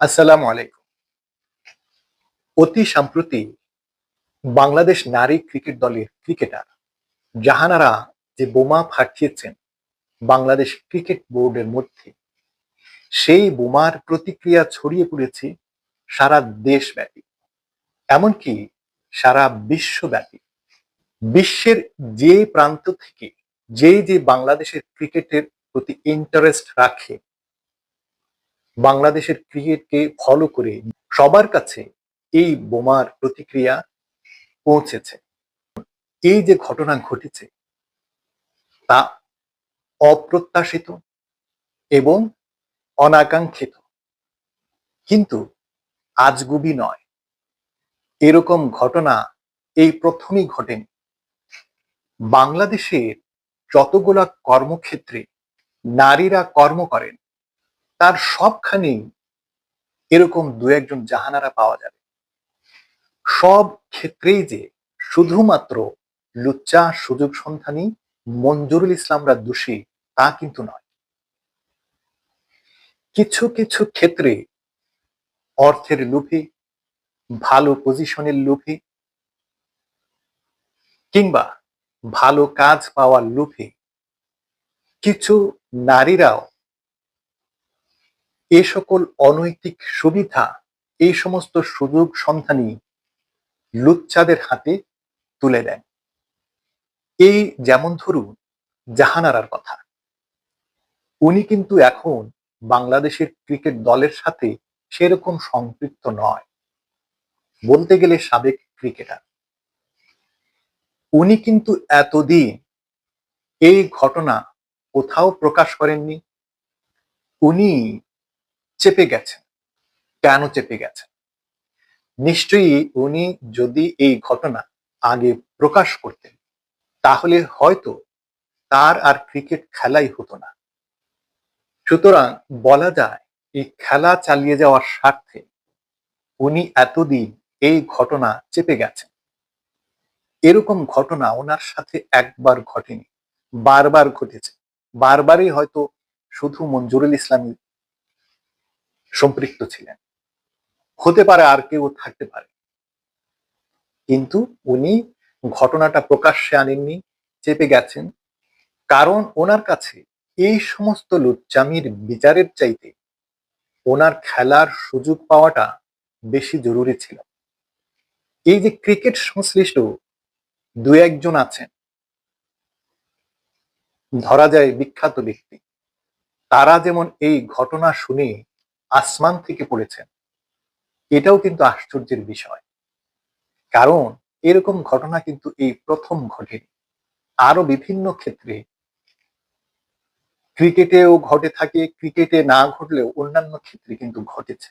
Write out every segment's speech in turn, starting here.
আসসালামু আলাইকুম। অতি সম্প্রতি বাংলাদেশ নারী ক্রিকেট দলের ক্রিকেটার জাহানারা যে বোমা ফাটিয়েছেন বাংলাদেশ ক্রিকেট বোর্ডের মধ্যে, সেই বোমার প্রতিক্রিয়া ছড়িয়ে পড়েছে সারা দেশব্যাপী। এমনকি সারা বিশ্বব্যাপী। বিশ্বের যে প্রান্ত থেকে যে যে বাংলাদেশের ক্রিকেটের প্রতি ইন্টারেস্ট রাখে বাংলাদেশের ক্রিকেটকে ফলো করে সবার কাছে এই বোমার প্রতিক্রিয়া পৌঁছেছে। এই যে ঘটনা ঘটেছে, তা অপ্রত্যাশিত এবং অনাকাঙ্ক্ষিত। কিন্তু আজগুবি নয়, এরকম ঘটনা এই প্রথমই ঘটেনি। বাংলাদেশের যতগুলা কর্মক্ষেত্রে নারীরা কর্ম করেন তার সবখানেই এরকম দু একজন জাহানারা পাওয়া যাবে। সব ক্ষেত্রেই যে শুধুমাত্র লুচ্চা সুযোগ সন্ধানী মঞ্জুরুল ইসলামরা দোষী, তা কিন্তু নয়। কিছু কিছু ক্ষেত্রে অর্থের লোভে ভালো পজিশনের লোভে কিংবা ভালো কাজ পাওয়ার লোভে কিছু নারীরাও এ সকল অনৈতিক সুবিধা এই সমস্ত সুযোগ সন্ধানী লুচ্চাদের হাতে তুলে দেন। এই যেমন ধরুন জাহানারার কথা। উনি কিন্তু এখন বাংলাদেশের ক্রিকেট দলের সাথে সেরকম সম্পৃক্ত নয়। বলতে গেলে সাবেক ক্রিকেটার। উনি কিন্তু এতদিন এই ঘটনা কোথাও প্রকাশ করেননি। উনি চেপে গেছেন। কেন চেপে গেছেন? নিশ্চয়ই উনি যদি এই ঘটনা আগে প্রকাশ করতেন, তাহলে হয়তো তার আর ক্রিকেট খেলাই হতো না। সুতরাং বলা যায়, এই খেলা চালিয়ে যাওয়ার স্বার্থে উনি এতদিন এই ঘটনা চেপে গেছেন। এরকম ঘটনা ওনার সাথে একবার ঘটেনি, বারবার ঘটেছে। বারবারই হয়তো শুধু মঞ্জুরুল ইসলামী সম্পৃক্ত ছিলেন। হতে পারে আর কেউ থাকতে পারে। কিন্তু উনি ঘটনাটা প্রকাশ্যে আনেননি, চেপে গেছেন। কারণ ওনার কাছে এই সমস্ত লুচ্চামির বিচারের চাইতে ওনার খেলার সুযোগ পাওয়াটা বেশি জরুরি ছিল। এই যে ক্রিকেট সংশ্লিষ্ট দু একজন আছেন, ধরা যায় বিখ্যাত ব্যক্তি, তারা যেমন এই ঘটনা শুনে আসমান থেকে পড়েছেন। এটাও কিন্তু আশ্চর্যের বিষয়। কারণ এরকম ঘটনা কিন্তু এই প্রথম ঘটেনি। আরও বিভিন্ন ক্ষেত্রে ক্রিকেটেও ঘটে থাকে, ক্রিকেটে না ঘটলেও অন্যান্য ক্ষেত্রে কিন্তু ঘটেছে।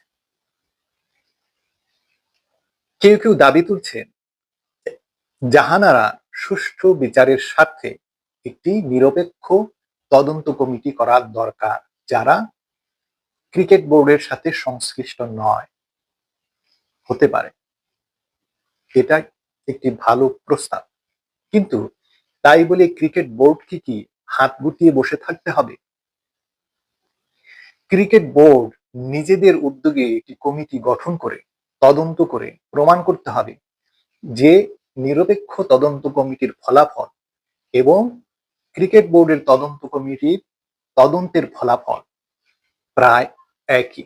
কেউ কেউ দাবি তুলছেন জাহানারা সুষ্ঠু বিচারের স্বার্থে একটি নিরপেক্ষ তদন্ত কমিটি করার দরকার, যারা ক্রিকেট বোর্ডের সাথে সংশ্লিষ্ট নয়। হতে পারে। এটা একটি ভালো প্রস্তাব। কিন্তু তাই বলে ক্রিকেট বোর্ডকে কি হাত গুটিয়ে বসে থাকতে হবে? ক্রিকেট বোর্ড নিজেদের উদ্যোগে একটি কমিটি গঠন করে, তদন্ত করে প্রমাণ করতে হবে যে নিরপেক্ষ তদন্ত কমিটির ফলাফল এবং ক্রিকেট বোর্ডের তদন্ত কমিটির তদন্তের ফলাফল প্রায় একই।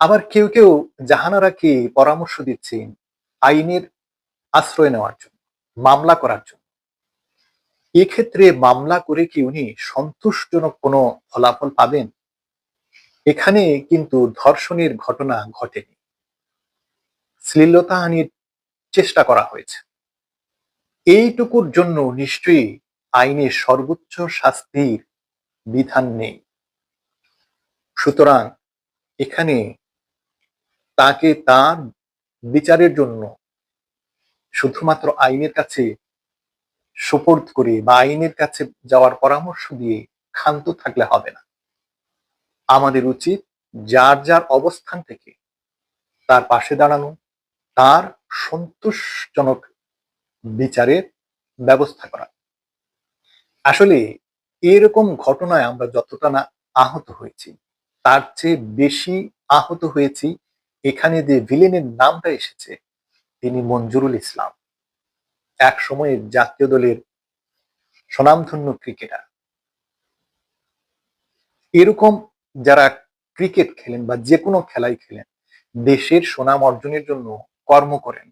আবার কেউ কেউ জাহানারাকে পরামর্শ দিচ্ছেন আইনের আশ্রয় নেওয়ার জন্য, মামলা করার জন্য। এক্ষেত্রে মামলা করে কি উনি সন্তোষজনক কোনো ফলাফল পাবেন? এখানে কিন্তু ধর্ষণের ঘটনা ঘটেনি। শ্লীলতাহানির চেষ্টা করা হয়েছে। এইটুকুর জন্য নিশ্চয়ই আইনে সর্বোচ্চ শাস্তির বিধান নেই। সুতরাং এখানে তাকে তার বিচারের জন্য শুধুমাত্র আইনের কাছে সুপোর্ট করে বা আইনের কাছে যাওয়ার পরামর্শ দিয়ে ক্ষান্ত থাকলে হবে না। আমাদের উচিত যার যার অবস্থান থেকে তার পাশে দাঁড়ানো, তার সন্তোষজনক বিচারের ব্যবস্থা করা। আসলে এরকম ঘটনায় আমরা যতটা না আহত হয়েছি তার চেয়ে বেশি আহত হয়েছি। এখানে যে ভিলেনের নামটা এসেছে, তিনি মঞ্জুরুল ইসলাম। এক সময়ের জাতীয় দলের স্বনামধন্য ক্রিকেটার। এরকম যারা ক্রিকেট খেলেন বা যে কোনো খেলাই খেলেন, দেশের সুনাম অর্জনের জন্য কর্ম করেন।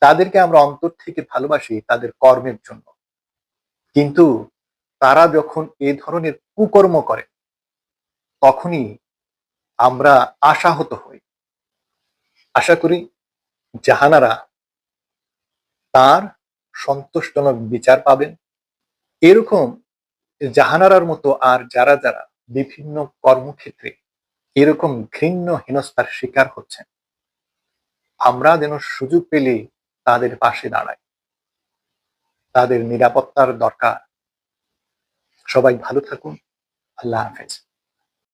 তাদেরকে আমরা অন্তর থেকে ভালোবাসি, তাদের কর্মের জন্য। কিন্তু তারা যখন এ ধরনের কুকর্ম করে তখনই আমরা আশাহত হই। আশা করি জাহানারা তার সন্তোষজনক বিচার পাবেন। এরকম জাহানারার মতো আর যারা যারা বিভিন্ন কর্মক্ষেত্রে এরকম ঘৃণ্য হেনস্থার শিকার হচ্ছেন, আমরা যেন সুযোগ পেলে তাদের পাশে দাঁড়াই। তাদের নিরাপত্তার দরকার। সবাই ভালো থাকুন। আল্লাহ হাফেজ।